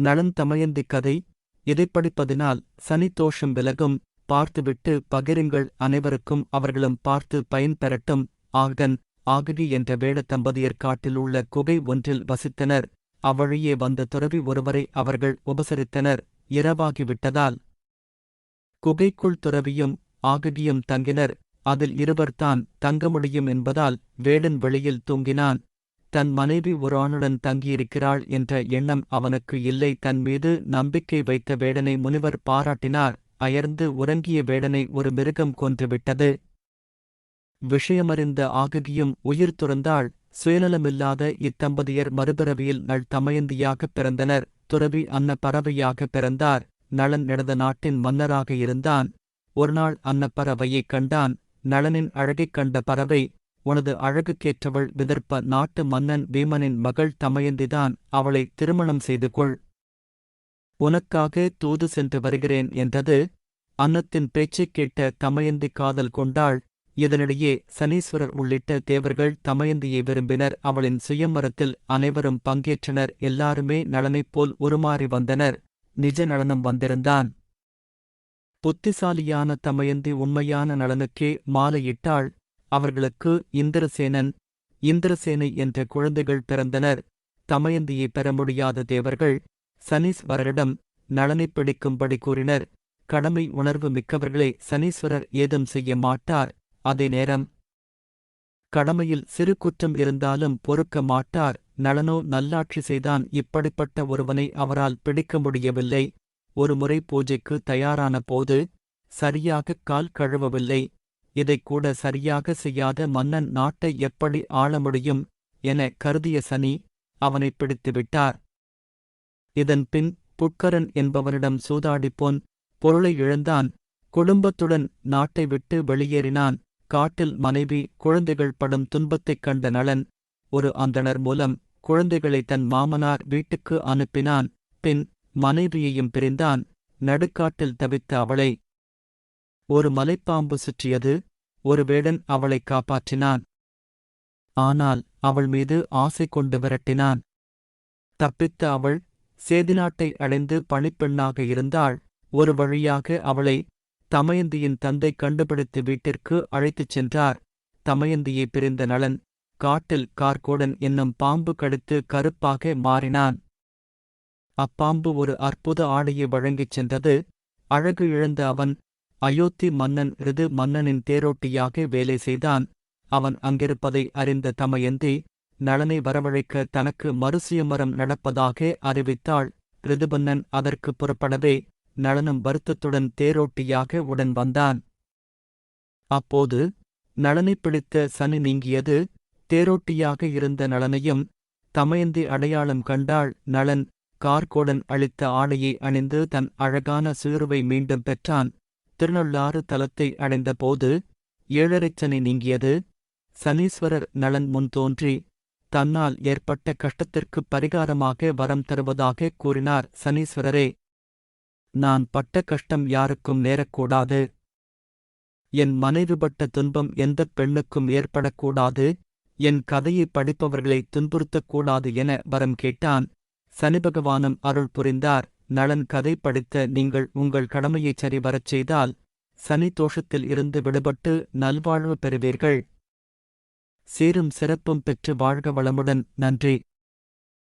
நலந்தமயந்தி கதை. இதைப் படிப்பதினால் சனி தோஷம் விலகும். பார்த்துவிட்டு பகிருங்கள் அனைவருக்கும் அவர்களும் பார்த்து பயன் பெறட்டும். ஆகன் ஆகடி என்ற வேட தம்பதியர் காட்டில் உள்ள குகை ஒன்றில் வசித்தனர். அவ்வழியே வந்த துறவி ஒருவரை அவர்கள் உபசரித்தனர். இரவாகிவிட்டதால் குகைக்குள் துறவியும் ஆகடியும் தங்கினர். அதில் இருவர்தான் தங்க முடியும் என்பதால் வேடன் வெளியில் தூங்கினான். தன் மனைவி ஒரு ஆணுடன் தங்கியிருக்கிறாள் என்ற எண்ணம் அவனுக்கு இல்லை. தன் மீது நம்பிக்கை வைத்த வேடனை முனிவர் பாராட்டினார். அயர்ந்து உறங்கிய வேடனை ஒரு மிருகம் கொன்றுவிட்டது. விஷயமறிந்த ஆககியும் உயிர் துறந்தாள். சுயநலமில்லாத இத்தம்பதியர் மறுபிறவியில் நள் தமயந்தியாகப் பிறந்தனர். துறவி அன்ன பறவையாகப் பிறந்தார். நளன் நடந்த நாட்டின் மன்னராக இருந்தான். ஒருநாள் அன்னப்பறவையைக் கண்டான். நளனின் அழகைக் கண்ட பறவை உனது அழகுக்கேற்றவள் விதர்ப்ப நாட்டு மன்னன் வீமனின் மகள் தமயந்திதான் அவளை திருமணம் செய்து கொள். உனக்காக தூது சென்று வருகிறேன் என்றது அன்னத்தின் பேச்சைக் கேட்ட தமயந்தி காதல் கொண்டாள். இதனிடையே சனீஸ்வரர் உள்ளிட்ட தேவர்கள் தமயந்தியை விரும்பினர். அவளின் சுயமரத்தில் அனைவரும் பங்கேற்றனர். எல்லாருமே நலனைப் போல் உருமாறி வந்தனர். நிஜ நலனம் வந்திருந்தான். புத்திசாலியான தமயந்தி உண்மையான நலனுக்கே மாலையிட்டாள். அவர்களுக்கு இந்திரசேனன் இந்திரசேனை என்ற குழந்தைகள் பிறந்தனர். தமயந்தியை பெற முடியாத தேவர்கள் சனீஸ்வரரிடம் நலனை பிடிக்கும்படி கூறினர். கடமை உணர்வு மிக்கவர்களை சனீஸ்வரர் ஏதும் செய்ய மாட்டார். அதே நேரம் கடமையில் சிறு குற்றம் இருந்தாலும் பொறுக்க மாட்டார். நலனோ நல்லாட்சி செய்தான் இப்படிப்பட்ட ஒருவனை அவரால் பிடிக்க முடியவில்லை. ஒருமுறை பூஜைக்கு தயாரான போது சரியாக கால் கழுவவில்லை. இதைக் கூட சரியாக செய்யாத மன்னன் நாட்டை எப்படி ஆள முடியும் என கருதிய சனி அவனை பிடித்துவிட்டார். இதன் பின் புட்கரன் என்பவனிடம் சூதாடிப்போன் பொருளை இழந்தான். குடும்பத்துடன் நாட்டை விட்டு வெளியேறினான். காட்டில் மனைவி குழந்தைகள் படும் துன்பத்தைக் கண்ட நலன் ஒரு அந்தணர் மூலம் குழந்தைகளை தன் மாமனார் வீட்டுக்கு அனுப்பினான். பின் மனைவியையும் பிரிந்தான். நடுக்காட்டில் தவித்த அவளை ஒரு மலைப்பாம்பு சுற்றியது ஒரு வேடன் அவளை காப்பாற்றினான். ஆனால் அவள் மீது ஆசை கொண்டு விரட்டினான். தப்பித்த அவள் சேதிநாட்டை அடைந்து பணிப்பெண்ணாக இருந்தாள். ஒரு வழியாக அவளை தமயந்தியின் தந்தை கண்டுபிடித்து வீட்டிற்கு அழைத்துச் சென்றார். தமயந்தியை பிரிந்த நலன் காட்டில் கார்கோடன் என்னும் பாம்பு கடித்து கருப்பாக மாறினான். அப்பாம்பு ஒரு அற்புத ஆடையை வழங்கிச் சென்றது. அழகு இழந்த அவன் அயோத்தி மன்னன் ரிது மன்னனின் தேரோட்டியாக வேலை செய்தான். அவன் அங்கிருப்பதை அறிந்த தமயந்தி நலனை வரவழைக்க தனக்கு மறுசுயமரம் நடப்பதாக அறிவித்தாள். ரிதுபன்னன் அதற்கு புறப்படவே நளனும் வருத்தத்துடன் தேரோட்டியாக உடன் வந்தான். அப்போது நளனைப் பிடித்த சனி நீங்கியது தேரோட்டியாக இருந்த நளனையும் தமயந்தி அடையாளம் கண்டாள். நளன் கார்கோடன் அளித்த ஆடையை அணிந்து தன் அழகான சீருவை மீண்டும் பெற்றான். திருநள்ளாறு தலத்தை அடைந்தபோது ஏழரைச்சனை நீங்கியது. சனீஸ்வரர் நலன் முன் தோன்றி தன்னால் ஏற்பட்ட கஷ்டத்திற்குப் பரிகாரமாக வரம் தருவதாக கூறினார் சனீஸ்வரரே. நான் பட்ட கஷ்டம் யாருக்கும் நேரக்கூடாது. என் மனைவிபட்ட துன்பம் எந்தப் பெண்ணுக்கும் ஏற்படக்கூடாது. என் கதையை படிப்பவர்களை துன்புறுத்தக்கூடாது என வரம் கேட்டான். சனிபகவானும் அருள் புரிந்தார். நலன் கதை படித்த நீங்கள் உங்கள் கடமையைச் சரிவரச் செய்தால் சனி தோஷத்தில் இருந்து விடுபட்டு நல்வாழ்வு பெறுவீர்கள். சீரும் சிறப்பும் பெற்று வாழ்க வளமுடன். நன்றி.